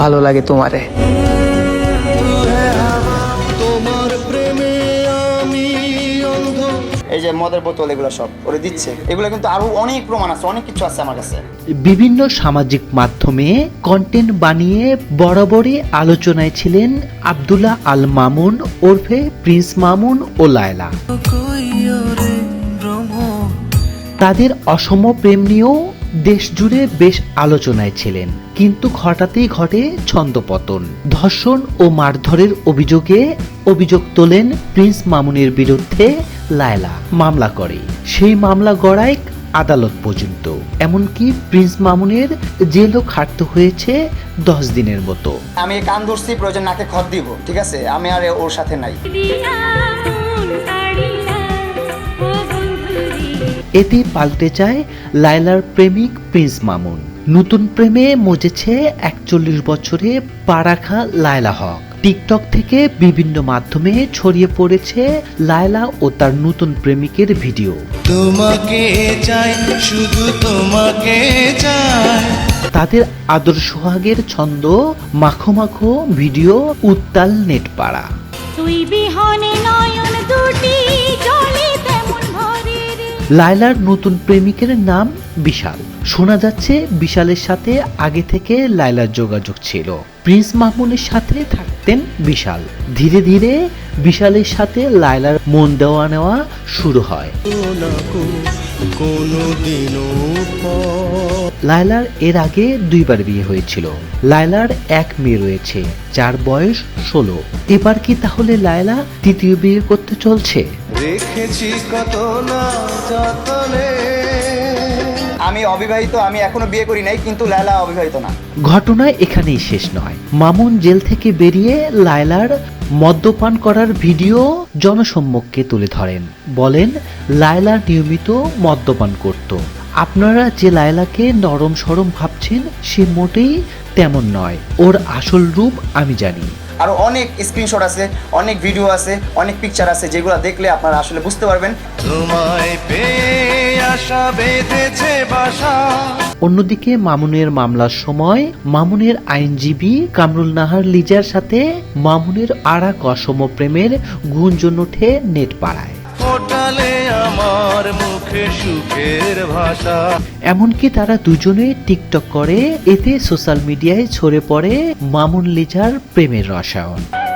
ভালো লাগে তোমারে। এই যে মদের বোতল এগুলো সব ওরে দিচ্ছে। এগুলো কিন্তু আরও অনেক প্রমাণ আছে অনেক কিছু আছে আমার কাছে। বিভিন্ন সামাজিক মাধ্যমে কন্টেন্ট বানিয়ে বরাবরই আলোচনায় ছিলেন আব্দুল্লাহ আল মামুন ওরফে প্রিন্স মামুন ও লায়লা। তাদের অসম প্রেম নিয়েও দেশ জুড়ে বেশ আলোচনায় ছিলেন কিন্তু হঠাৎই ঘটে ছন্দপতন। ধর্ষণ ও মারধরের অভিযোগে অভিযোগ তোলেন প্রিন্স মামুনের বিরুদ্ধে লায়লা মামলা করে। সেই মামলা গড়ায় আদালত পর্যন্ত। এমনকি প্রিন্স মামুনের জেলও খাটতে হয়েছে দশ দিনের মতো। আমি কান ধরছি প্রয়োজন নাকে খত দিব ঠিক আছে? আমি আর ওর সাথে নাই। এতে পাল্টে যায় লায়লার প্রেমিক প্রিন্স মামুন। নতুন প্রেমে মজেছে একচল্লিশ বছরে পারাখা লায়লা হক। টিকটক থেকে বিভিন্ন মাধ্যমে ছড়িয়ে পড়েছে লায়লা ও তার নতুন প্রেমিকের ভিডিও। তোমাকে চাই শুধু তোমাকে চাই। তাদের আদর সোহাগের ছন্দ মাখো মাখো ভিডিও উত্তাল নেট পাড়া তুই বিহনে নয়ন দুটি জলে তেমন ভরে রে লায়লার নতুন প্রেমিকের নাম বিশাল। শোনা যাচ্ছে বিশালের সাথে আগে থেকে লায়লার যোগাযোগ ছিল। প্রিন্স মামুনের সাথে থাকতেন বিশাল। ধীরে ধীরে বিশালের সাথে লায়লার মন দেওয়া নেওয়া শুরু হয়। লায়লার এর আগে দুইবার বিয়ে হয়েছিল। লায়লার এক মেয়ে রয়েছে, যার বয়স ষোলো। এবার কি তাহলে লায়লা তৃতীয় বিয়ে করতে চলছে? রেখেছি কত না যতনে। আমি অবিবাহিত আমি এখনও বিয়ে করি নাই কিন্তু লায়লা অবিবাহিত না। ঘটনা এখানেই শেষ নয়। মামুন জেল থেকে বেরিয়ে লায়লার মদ্যপান করার ভিডিও জনসম্মুখে তুলে ধরেন। বলেন লায়লা নিয়মিত মদ্যপান করত। আপনারা যে লায়লাকে নরম সরম ভাবছেন সে মোটেই তেমন নয়। ওর আসল রূপ আমি জানি। আরও অনেক স্ক্রিনশট আছে অনেক ভিডিও আছে অনেক পিকচার আছে যেগুলো দেখলে আপনারা আসলে বুঝতে পারবেন। তোমায় আশা বেঁধেছে বাসা। অন্যদিকে মামুনের মামলার সময় মামুনের আইনজীবী কামরুল নাহার লিজার সাথে মামুনের আরাক অসম প্রেমের গুঞ্জন ওঠে নেট পাড়ায় আমার মুখে সুখের ভাষা। এমনকি তারা দুজনে টিকটক করে, এতে সোশ্যাল মিডিয়ায় ছড়ে পড়ে মামুন লিজার প্রেমের রসায়ন।